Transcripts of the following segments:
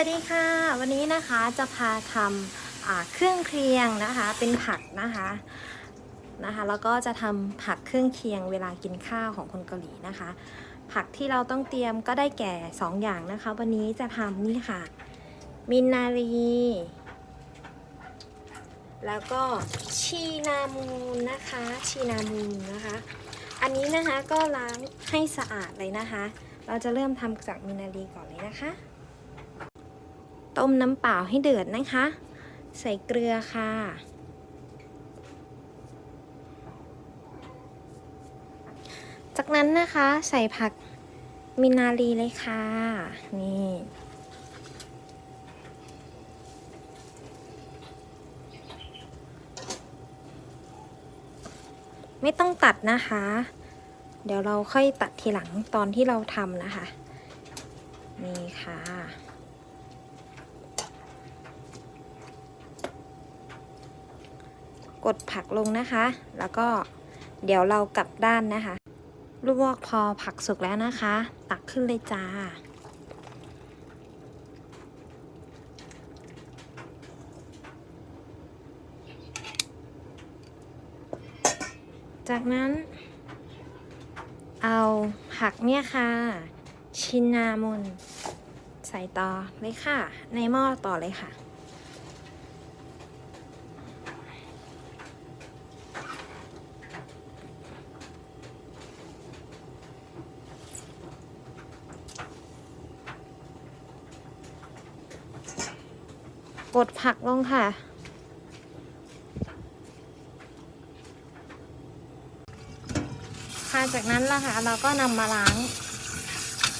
วัสดีค่ะ วันนี้นะคะจะพาทำเครื่องเคียงนะคะ เป็นผักนะคะนะคะแล้วก็จะทำผักเครื่องเคียงเวลากินข้าวของคนเกาหลีนะคะ ผักที่เราต้องเตรียมก็ได้แก่ 2 อย่างนะคะ วันนี้จะทำนี่ค่ะ มินนารีแล้วก็ชีนามูนนะคะ ชีนามูนนะคะ อันนี้นะคะก็ล้างให้สะอาดเลยนะคะ เราจะเริ่มทำจากมินนารีก่อนเลยนะคะ ต้มน้ำเปล่าให้เดือดนะคะ ใส่เกลือค่ะ จากนั้นนะคะใส่ผักมินารีเลยค่ะ นี่ไม่ต้องตัดนะคะ เดี๋ยวเราค่อยตัดทีหลังตอนที่เราทำนะคะ นี่ค่ะ กดผักลงนะคะ แล้วก็เดี๋ยวเรากลับด้านนะคะ ลวกพอผักสุกแล้วนะคะ ตักขึ้นเลยจ้า จากนั้น เอาผักเนี่ยค่ะ ชินนามนใส่ต่อเลยค่ะ ในหม้อต่อเลยค่ะ กดผักลงค่ะ ค่ะจากนั้นละค่ะเราก็นำมาล้าง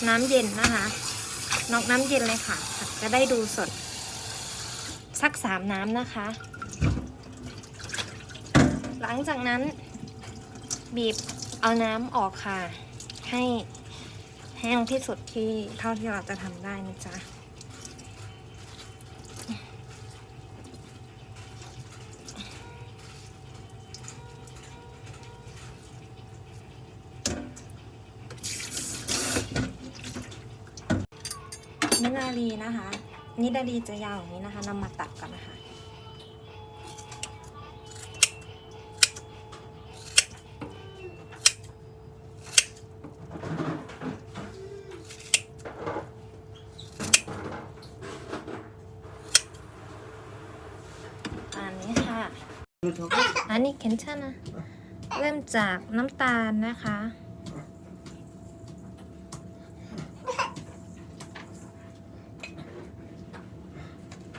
น้ำเย็นนะคะนอกน้ำเย็นเลยค่ะผักจะได้ดูสด สักสามน้ำนะคะ หลังจากนั้นบีบเอาน้ำออกค่ะ ให้แห้งที่สุดที่เท่าที่เราจะทำได้นะจ๊ะ นินารีนะคะนิดารีจะยาวอย่างนี้นะคะนำมาตัดกันนะคะ อันนี้ค่ะ อันนี้เข็นช่นะ เริ่มจากน้ำตาลนะคะ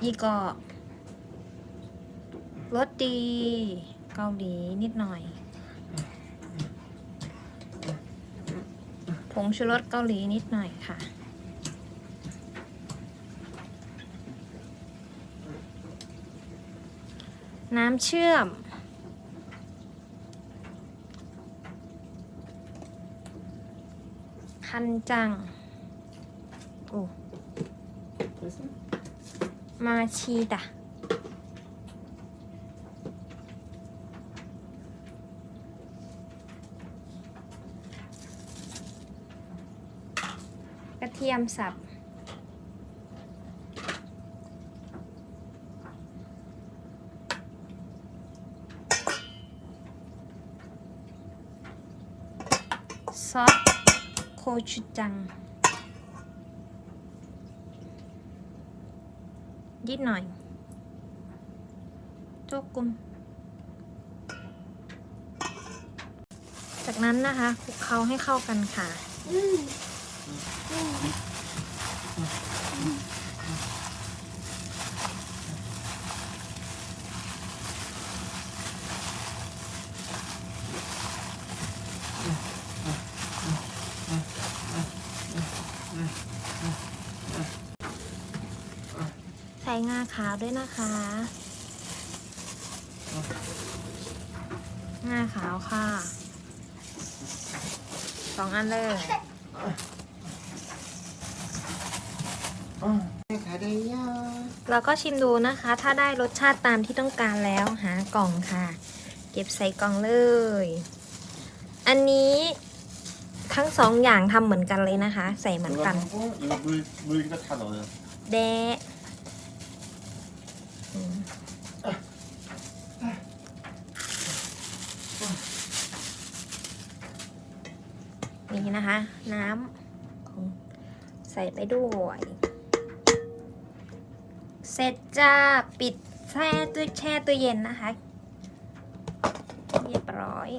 อีกก็รสดี เกาหลีนิดหน่อย ผงชูรสเกาหลีนิดหน่อยค่ะ น้ำเชื่อม คันจัง โอ้ มาชีดะกระเทียมสับ ซอสโคชูจัง นิดหน่อยโจกุมจากนั้นนะคะคลุกเคล้าให้เข้ากันค่ะใช้งาขาวด้วยนะคะ งาขาวค่ะ สองอันเลยเราก็ชิมดูนะคะ ถ้าได้รสชาติตามที่ต้องการแล้วหากล่องค่ะ เก็บใส่กล่องเลย อันนี้ทั้งสองอย่างทำเหมือนกันเลยนะคะ ใส่เหมือนกัน แดะ นี้นะคะ น้ำใส่ไปด้วย เสร็จจะปิดแช่ตู้แช่ตู้เย็นนะคะ เรียบร้อย